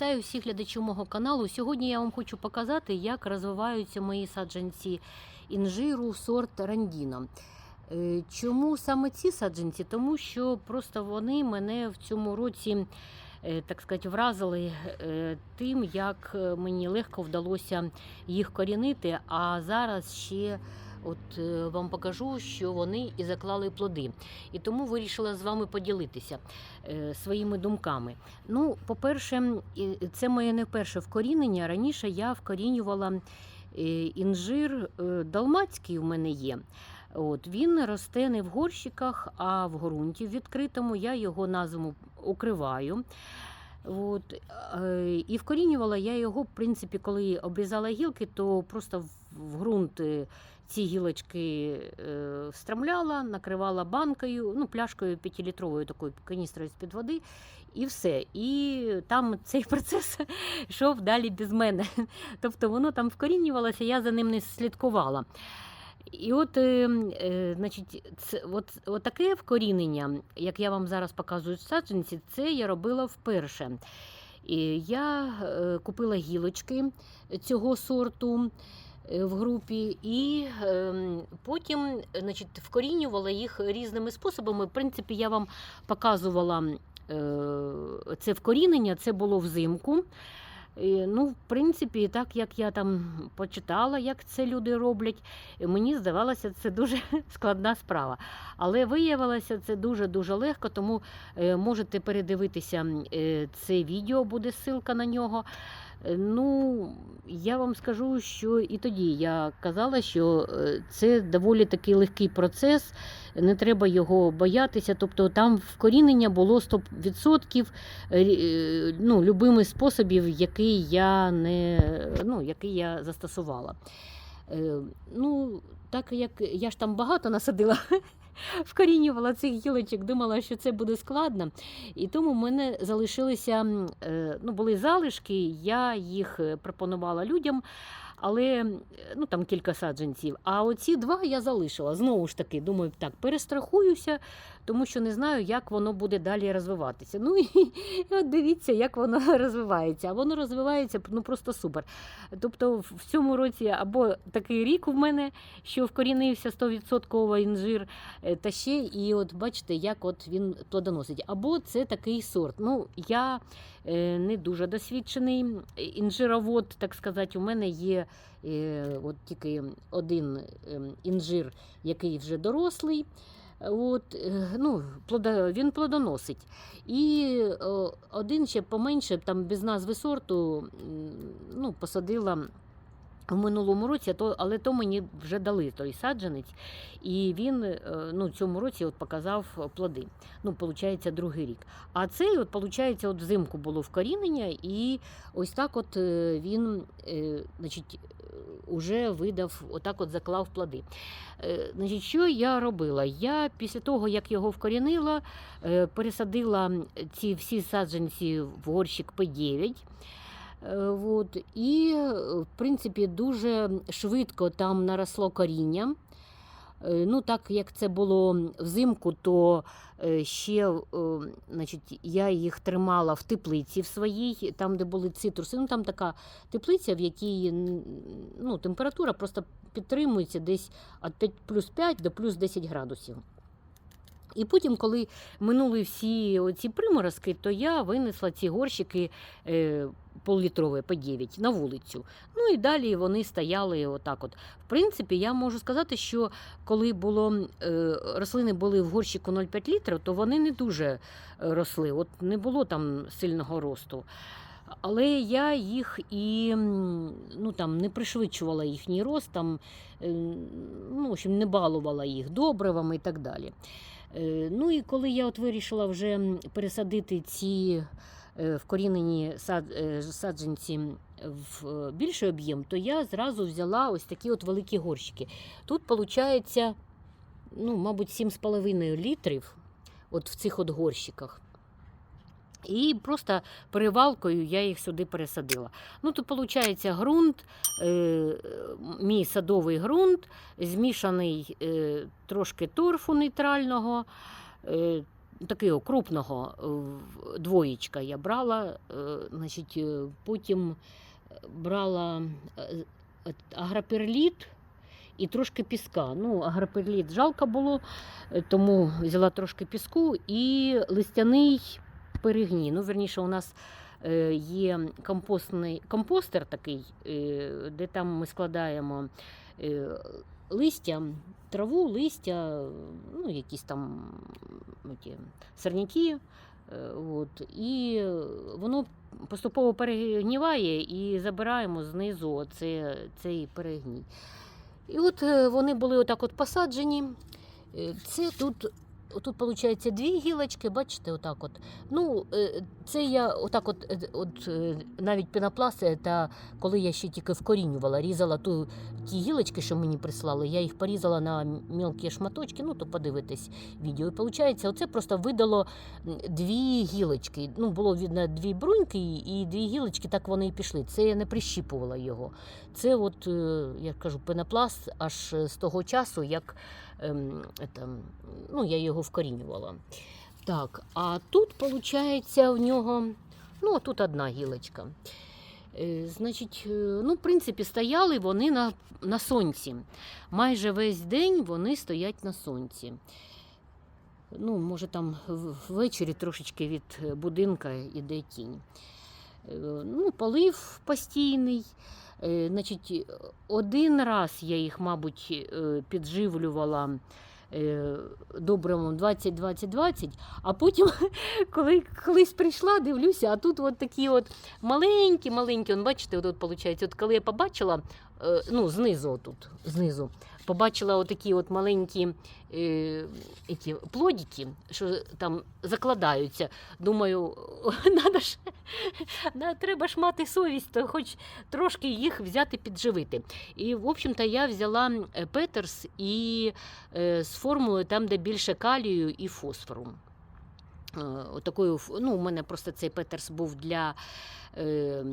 Вітаю всіх глядачів мого каналу. Сьогодні я вам хочу показати, як розвиваються мої саджанці інжиру сорт Рандіна. Е, Чому саме ці саджанці? Тому що просто вони мене в цьому році, е, так сказати, вразили е, тим, як мені легко вдалося їх корінити. А зараз ще от е, вам покажу, що вони і заклали плоди. І тому вирішила з вами поділитися е, своїми думками. Ну, по-перше, це моє не перше вкорінення. Раніше я вкорінювала е, інжир далмацький у мене є. От, він росте не в горщиках, а в ґрунті в відкритому. Я його на зиму укриваю. От, і вкорінювала я його, в принципі, коли обрізала гілки, то просто в, в ґрунт ці гілочки е, встромляла, накривала банкою, ну, пляшкою 5-літровою такою каністрою з-під води, і все. І там цей процес йшов далі без мене. Тобто воно там вкорінювалося, я за ним не слідкувала. І от, е, е, значить, це, от, от таке вкорінення, як я вам зараз показую в саджанці, це я робила вперше. І я купила гілочки цього сорту в групі, і е, потім значить, вкорінювала їх різними способами. В принципі, я вам показувала е, це вкорінення, це було взимку. Ну, в принципі, так як я там почитала, як це люди роблять, мені здавалося, це дуже складна справа. Але виявилося це дуже-дуже легко, тому е, можете передивитися е, це відео, буде ссылка на нього. Е, Ну, я вам скажу, що і тоді я казала, що е, це доволі такий легкий процес, не треба його боятися. Тобто там вкорінення було 100% е, ну, любими способів, який я не ну, який я застосувала. Е, Ну, так як я ж там багато насадила, вкорінювала цих гілочок, думала, що це буде складно. І тому в мене залишилися, е, ну, були залишки, я їх е, пропонувала людям. Але е, ну там кілька саджанців. А оці два я залишила. Знову ж таки, думаю, так, перестрахуюся, тому що не знаю, як воно буде далі розвиватися. Ну і, і от дивіться, як воно розвивається. А воно розвивається ну просто супер. Тобто, в цьому році або такий рік у мене, що вкорінився 100% інжир, е, та ще і от бачите, як от він плодоносить. Або це такий сорт. Ну, я е, не дуже досвідчений інжировод, так сказати, у мене є е, от тільки один ем, інжир, який вже дорослий. От, е, ну, він плодоносить. І один ще поменше, там без назви сорту, ну, посадила в минулому році, то, але то мені вже дали той саджанець, і він е, ну, цьому році от показав плоди. Ну, виходить, другий рік. А цей, от, виходить, от взимку було вкорінення, і ось так от е, він е, значить, уже видав, отак от заклав плоди. Значить, що я робила? Я після того, як його вкорінила, пересадила ці всі саджанці в горщик П9. Е, От, і, е, в принципі, дуже швидко там наросло коріння. Е, Ну, так як це було взимку, то ще значить, я їх тримала в теплиці в своїй, там, де були цитруси. Ну, там така теплиця, в якій ну, температура просто підтримується десь від 5, плюс 5 до плюс 10 градусів. І потім, коли минули всі ці приморозки, то я винесла ці горщики е, пол-літрові по 9 на вулицю. Ну і далі вони стояли отак. От. В принципі, я можу сказати, що коли було, е, рослини були в горщику 0,5 літрів, то вони не дуже е, росли. От не було там сильного росту. Але я їх і ну, там, не пришвидшувала їхній рост, там, е, ну, в общем, не балувала їх добривами і так далі. Ну і коли я от вирішила вже пересадити ці вкорінені сад, е, саджанці в е, більший об'єм, то я зразу взяла ось такі от великі горщики. Тут виходить, ну, мабуть, 7,5 літрів от в цих от горщиках. І просто перевалкою я їх сюди пересадила. Ну, тут виходить ґрунт, е, мій садовий ґрунт, змішаний е, трошки торфу нейтрального, е, такого крупного е, двоєчка я брала, е, значить, е, потім брала агроперліт і трошки піска. Ну, агроперліт жалко було, тому взяла трошки піску і листяний перегній. Ну, верніше, у нас є компостний компостер такий, де там ми складаємо листя, траву, листя, ну, якісь там ті, сорняки. е, От, і воно поступово перегніває і забираємо знизу оце, цей перегній. І от е, вони були отак от посаджені. Е, Це тут, тут виходить, дві гілочки, бачите, отак от. Ну, е, це я отак от, е, от е, навіть пінопласт, та коли я ще тільки вкорінювала, різала ту, ті гілочки, що мені прислали, я їх порізала на мілкі шматочки, ну то подивитись відео. І виходить, оце просто видало дві гілочки. Ну, було видно дві бруньки і дві гілочки, так вони і пішли. Це я не прищіпувала його. Це, от, я кажу, пенопласт аж з того часу, як ем, это, ну, я його вкорінювала. Так, а тут, виходить, в нього, ну, тут одна гілочка. Е, Значить, е, ну, в принципі, стояли вони на, на сонці. Майже весь день вони стоять на сонці. Ну, може, там ввечері трошечки від будинка іде тінь. Е, Ну, полив постійний. Е, Значить, один раз я їх, мабуть, е, підживлювала е, добривом 20-20-20, а потім, коли колись прийшла, дивлюся, а тут от такі от маленькі, маленькі, он, бачите, от, от, виходить, от коли я побачила, ну, знизу, отут, знизу, побачила отакі от маленькі е, які, плодики, що там закладаються. Думаю, надо ж, треба ж мати совість, то хоч трошки їх взяти підживити. І, в общем-то, я взяла е, Петерс і е, з формулою там, де більше калію і фосфору. Е, Отакою, ф- ну, у мене просто цей Петерс був для, е,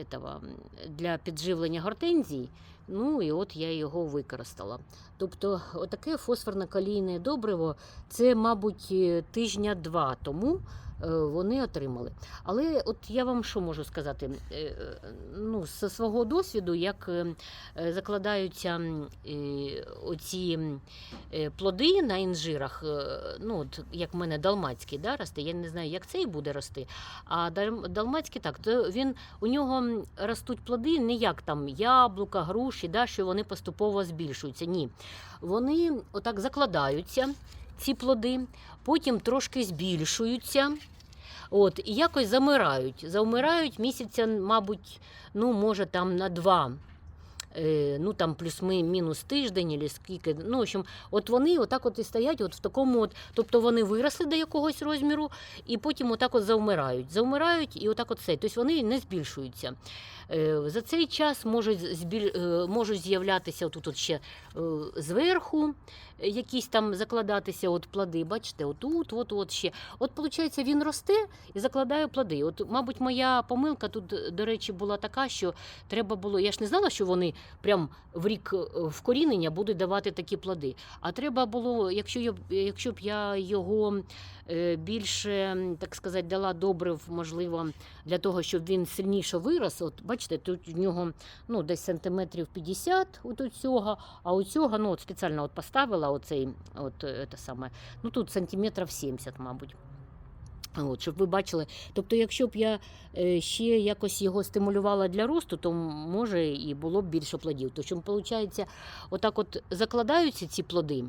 этого, для підживлення гортензій. Ну і от я його використала. Тобто, отаке фосфорно-калійне добриво, це, мабуть, е, тижня два тому вони отримали. Але от я вам що можу сказати? Е, е, Ну, з свого досвіду, як е, е, закладаються е, оці е, плоди на інжирах, е, ну, от, як в мене далмацький да, росте, я не знаю, як цей буде рости. А дал- далмацький так, то він у нього ростуть плоди не як там яблука, груші, да, що вони поступово збільшуються. Ні. Вони отак закладаються, ці плоди, потім трошки збільшуються. От, і якось замирають. Завмирають місяця, мабуть, ну, може, там на два. Е, ну там плюс-мінус тиждень, або скільки. Ну, в общем, от вони отак от і стоять, от в такому, от, тобто вони виросли до якогось розміру, і потім отак от завмирають. Завмирають і отак от все. Тобто вони не збільшуються. Е, За цей час можуть, збіль... е, можуть з'являтися отут от ще зверху якісь там закладатися от плоди. Бачите, отут, от, от ще. От, виходить, він росте і закладає плоди. От, мабуть, моя помилка тут, до речі, була така, що треба було. Я ж не знала, що вони прям в рік е, вкорінення будуть давати такі плоди. А треба було, якщо я, якщо б я його е, більше, так сказати, дала добрив, можливо, для того, щоб він сильніше вирос. От бачите, тут в нього ну, десь сантиметрів 50 от у цього, а у цього ну, от спеціально от поставила оцей, от, е, те саме, ну тут сантиметрів 70, мабуть. От, щоб ви бачили. Тобто, якщо б я е, ще якось його стимулювала для росту, то може і було б більше плодів. Тому, виходить, отак от закладаються ці плоди.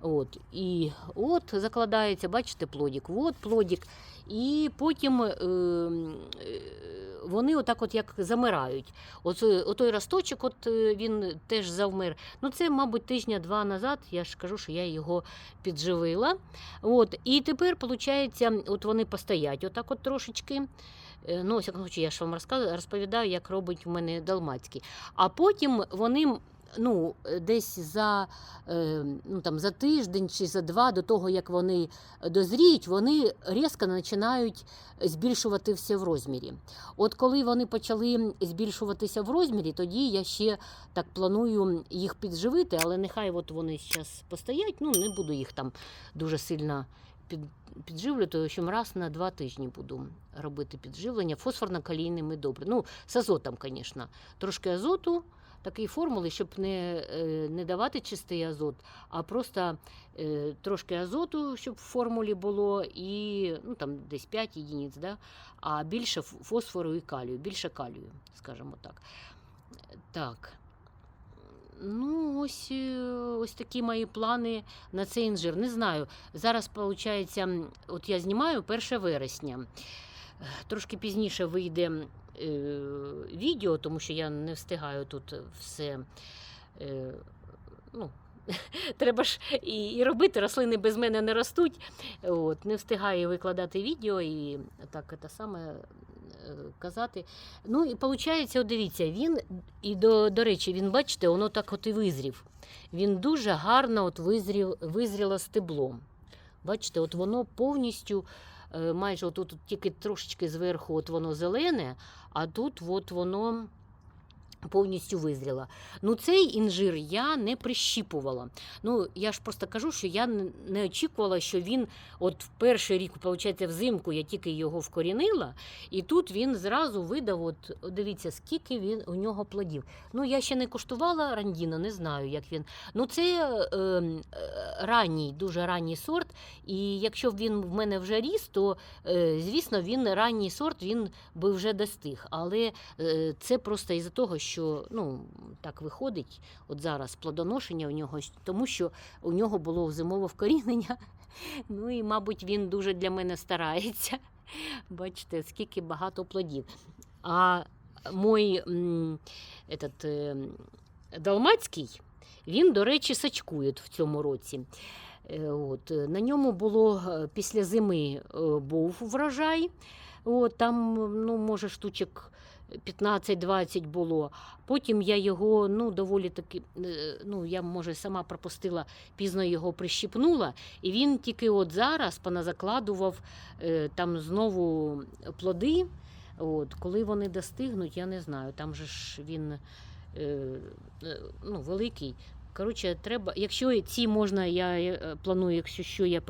От, і от закладається, бачите, плодік, от плодік. І потім е, е, вони отак от як замирають. Оце, отой росточок, от е, він теж завмер. Ну, це, мабуть, тижня-два назад. Я ж кажу, що я його підживила. От, і тепер, виходить, от вони постоять отак от трошечки. Е, Ну, ось, я ж вам розповідаю, як робить у мене далмацький. А потім вони ну, десь за, е, ну, там, за тиждень чи за два до того, як вони дозріють, вони різко починають збільшуватися в розмірі. От коли вони почали збільшуватися в розмірі, тоді я ще так планую їх підживити, але нехай от вони зараз постоять, ну не буду їх там дуже сильно під, підживлю, то що раз на два тижні буду робити підживлення фосфорно-калійним і добре. Ну, з азотом, звісно. Трошки азоту, такої формули, щоб не, е, не давати чистий азот, а просто е, трошки азоту, щоб в формулі було, і ну, там десь 5 єдиниць, да? а більше фосфору і калію, більше калію, скажімо так. Так. Ну, ось, е, ось такі мої плани на цей інжир. Не знаю. Зараз, виходить, от я знімаю 1 вересня. Трошки пізніше вийде е, відео, тому що я не встигаю тут все. Е, ну, треба ж і, і робити, рослини без мене не ростуть. От, не встигаю викладати відео і так це саме е, казати. Ну і виходить, дивіться, він і до, до речі, він, бачите, воно так от і визрів. Він дуже гарно от визрів, визріло стеблом. Бачите, от воно повністю, майже отут тільки трошечки зверху от воно зелене, а тут от воно повністю визріло. Ну, цей інжир я не прищіпувала. Ну, я ж просто кажу, що я не очікувала, що він от в перший рік, виходить, взимку я тільки його вкорінила, і тут він зразу видав, от дивіться, скільки він у нього плодів. Ну, я ще не куштувала рандіна, не знаю, як він. Ну, це е, е, ранній, дуже ранній сорт. І якщо б він в мене вже ріс, то е, звісно, він ранній сорт він би вже достиг. Але е, це просто із-за того, що ну, так виходить, от зараз плодоношення у нього, тому що у нього було зимове вкорінення. Ну і, мабуть, він дуже для мене старається. Бачите, скільки багато плодів. А мой этот, е, далмацький, він, до речі, сачкує в цьому році. Е, От, е, на ньому було після зими був врожай. От, там, ну, може, штучок 15-20 було. Потім я його ну, доволі таки, е, ну, я, може, сама пропустила, пізно його прищипнула, і він тільки от зараз поназакладував е, там знову плоди. От, коли вони достигнуть, я не знаю. Там же ж він е, ну, великий. Коротше, треба, якщо ці можна, я планую, якщо що, я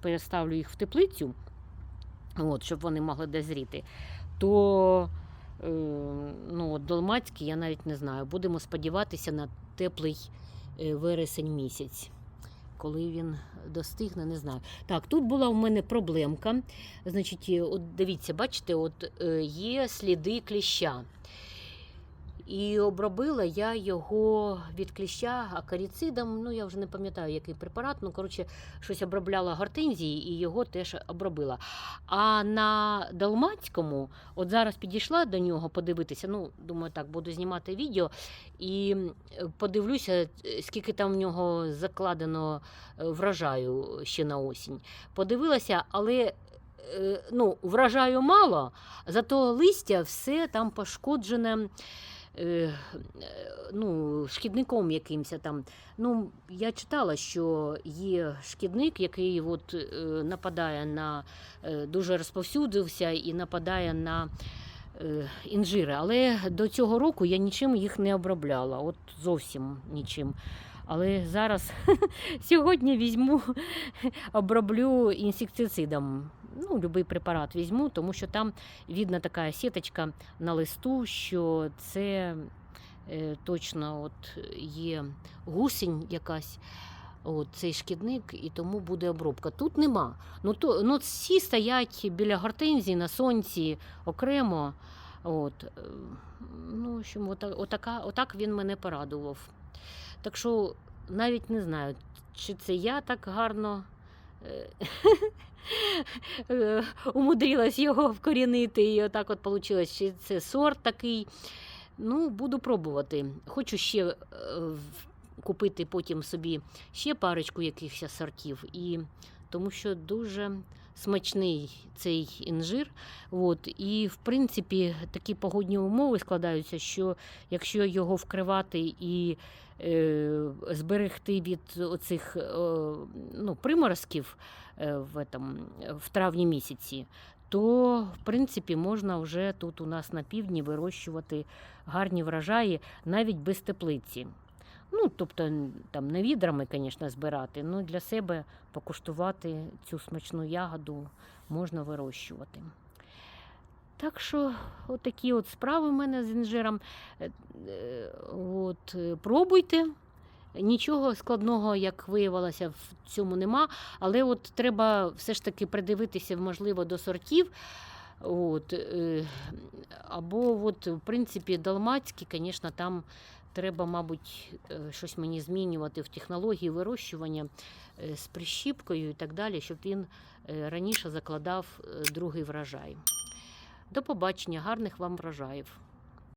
переставлю їх в теплицю, от, щоб вони могли дозріти, то ну, от Долмацький, я навіть не знаю. Будемо сподіватися на теплий е, вересень місяць. Коли він достигне, не знаю. Так, тут була у мене проблемка. Значить, е, от дивіться, бачите, от е, є сліди кліща. І обробила я його від кліща акаріцидом. Ну, я вже не пам'ятаю, який препарат. Ну, коротше, щось обробляла гортензії і його теж обробила. А на Далмацькому, от зараз підійшла до нього подивитися. Ну, думаю, так, буду знімати відео і подивлюся, е, скільки там в нього закладено е, врожаю ще на осінь. Подивилася, але. е, Ну, врожаю мало, зато листя все там пошкоджене ну, шкідником якимось там. Ну, я читала, що є шкідник, який от, е, нападає на е, дуже розповсюдився і нападає на е, інжири. Але до цього року я нічим їх не обробляла. От зовсім нічим. Але зараз сьогодні візьму, оброблю інсектицидом. Ну, будь-який препарат візьму, тому що там видно така сіточка на листу, що це е, точно от є гусінь якась. От, цей шкідник, і тому буде обробка. Тут нема. Ну, то, ну, всі стоять біля гортензії на сонці окремо. От, е, ну, общем, ота- отака, отак він мене порадував. Так що навіть не знаю, чи це я так гарно е, умудрилась його вкорінити, і отак от вийшло, що це сорт такий. Ну, буду пробувати. Хочу ще е, купити потім собі ще парочку якихось сортів, і, тому що дуже смачний цей інжир. От, і, в принципі, такі погодні умови складаються, що якщо його вкривати і е, зберегти від оцих е, ну, приморозків е, в, этом, в травні місяці, то в принципі можна вже тут у нас на півдні вирощувати гарні врожаї навіть без теплиці. Ну, тобто, там не відрами, звісно, збирати, але для себе покуштувати цю смачну ягоду можна вирощувати. Так що, отакі от справи в мене з інжиром. Е, е, От, е, пробуйте. Нічого складного, як виявилося, в цьому нема. Але от треба все ж таки придивитися, можливо, до сортів. От, або, от, в принципі, далмацькі, звісно, там треба, мабуть, е, щось мені змінювати в технології вирощування е, з прищіпкою і так далі, щоб він е, раніше закладав другий врожай. До побачення, гарних вам врожаїв!